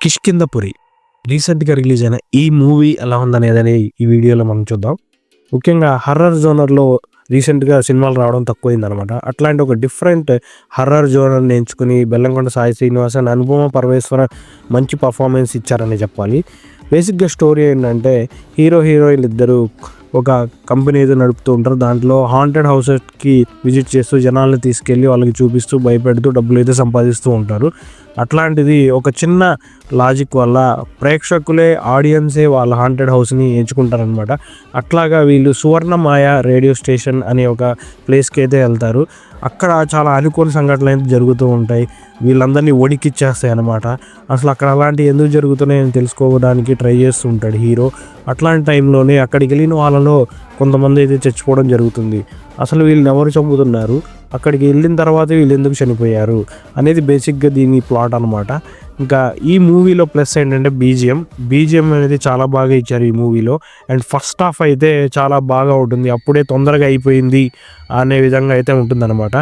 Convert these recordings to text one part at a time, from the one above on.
కిష్కిందపురి రీసెంట్గా రిలీజ్ అయిన ఈ మూవీ ఎలా ఉందనేదని ఈ వీడియోలో మనం చూద్దాం. ముఖ్యంగా హర్రర్ జోనర్లో రీసెంట్గా సినిమాలు రావడం తక్కువైందనమాట అట్లాంటి ఒక డిఫరెంట్ హర్రర్ జోనర్ని ఎంచుకుని బెల్లంకొండ సాయి శ్రీనివాసన్ అనుపమ పరమేశ్వర మంచి పర్ఫార్మెన్స్ ఇచ్చారని చెప్పాలి. బేసిక్గా స్టోరీ ఏంటంటే హీరో హీరోయిన్ ఇద్దరు ఒక కంపెనీ అయితే నడుపుతూ ఉంటారు దాంట్లో హాంటెడ్ హౌసెస్కి విజిట్ చేస్తూ జనాల్ని తీసుకెళ్ళి వాళ్ళకి చూపిస్తూ భయపెడుతూ డబ్బులు అయితే సంపాదిస్తూ ఉంటారు. అట్లాంటిది ఒక చిన్న లాజిక్ వల్ల ప్రేక్షకులే ఆడియన్సే వాళ్ళ హాంటెడ్ హౌస్ని ఎంచుకుంటారనమాట అట్లాగా వీళ్ళు సువర్ణమాయ రేడియో స్టేషన్ అనే ఒక ప్లేస్కి అయితే వెళ్తారు. అక్కడ చాలా అనుకోని సంఘటనలు అయితే జరుగుతూ ఉంటాయి. వీళ్ళందరినీ ఒడికిచ్చేస్తాయి అనమాట అసలు అక్కడ అలాంటివి ఎందుకు జరుగుతున్నాయని తెలుసుకోవడానికి ట్రై చేస్తూ ఉంటాడు హీరో. అట్లాంటి టైంలోనే అక్కడికి వెళ్ళిన వాళ్ళలో కొంతమంది అయితే చచ్చిపోవడం జరుగుతుంది. అసలు వీళ్ళని ఎవరు చంపుతున్నారు? అక్కడికి వెళ్ళిన తర్వాత వీళ్ళు ఎందుకు చనిపోయారు? అనేది బేసిక్గా దీని ప్లాట్ అనమాట ఇంకా ఈ మూవీలో ప్లస్ ఏంటంటే బీజిఎం. బీజిఎం అనేది చాలా బాగా ఇచ్చారు ఈ మూవీలో. అండ్ ఫస్ట్ హాఫ్ అయితే చాలా బాగా ఉంటుంది. అప్పుడే తొందరగా అయిపోయింది అనే విధంగా అయితే ఉంటుందన్నమాట.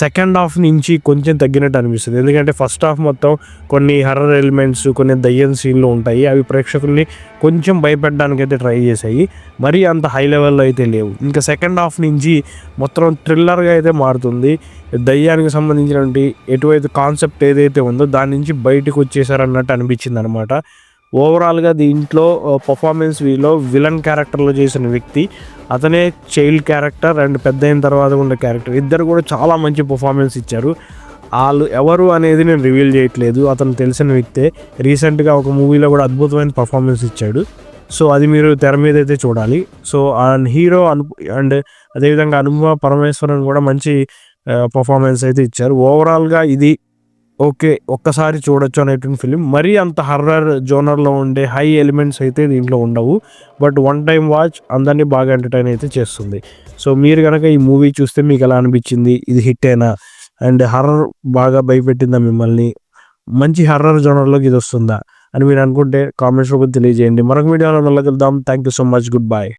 సెకండ్ హాఫ్ నుంచి కొంచెం తగ్గినట్టు అనిపిస్తుంది. ఎందుకంటే ఫస్ట్ హాఫ్ మొత్తం కొన్ని హర్రర్ ఎలిమెంట్స్ కొన్ని దయ్యం సీన్లు ఉంటాయి. అవి ప్రేక్షకుల్ని కొంచెం భయపెట్టడానికి అయితే ట్రై చేశాయి. మరీ అంత హై లెవెల్లో అయితే లేవు. ఇంకా సెకండ్ హాఫ్ నుంచి మొత్తం థ్రిల్లర్గా అయితే మారుతుంది. దయ్యానికి సంబంధించినటువంటి ఎటువైతే కాన్సెప్ట్ ఏదైతే ఉందో దాని నుంచి బయటకు వచ్చేసారన్నట్టు అనిపించింది అనమాట ఓవరాల్గా దీంట్లో పర్ఫార్మెన్స్ వీలో విలన్ క్యారెక్టర్లో చేసిన వ్యక్తి అతనే చైల్డ్ క్యారెక్టర్ అండ్ పెద్ద అయిన తర్వాత ఉన్న క్యారెక్టర్ ఇద్దరు కూడా చాలా మంచి పర్ఫార్మెన్స్ ఇచ్చారు. వాళ్ళు ఎవరు అనేది నేను రివీల్ చేయట్లేదు. అతను తెలిసిన వ్యక్తే రీసెంట్గా ఒక మూవీలో కూడా అద్భుతమైన పర్ఫార్మెన్స్ ఇచ్చాడు. సో అది మీరు తెర మీద అయితే చూడాలి. So and hero Anu and అదేవిధంగా అనుభవ పరమేశ్వరన్ కూడా మంచి పర్ఫార్మెన్స్ అయితే ఇచ్చారు. ఓవరాల్గా ఇది ఓకే ఒక్కసారి చూడొచ్చు అనేటువంటి ఫిలిం మరీ అంత హర్రర్ జోనర్లో ఉండే హై ఎలిమెంట్స్ అయితే దీంట్లో ఉండవు. బట్ వన్ టైం వాచ్ అందరినీ బాగా ఎంటర్టైన్ అయితే చేస్తుంది. సో మీరు కనుక ఈ మూవీ చూస్తే మీకు ఎలా అనిపించింది? ఇది హిట్ అయినా అండ్ హర్రర్ బాగా భయపెట్టిందా మిమ్మల్ని? మంచి హర్రర్ జోనర్లోకి ఇది వస్తుందా? అని మీరు అనుకుంటే కామెంట్స్ రూపంలో తెలియజేయండి. మరొక వీడియోలో మళ్ళీ కలుద్దాం. Thank you so much good bye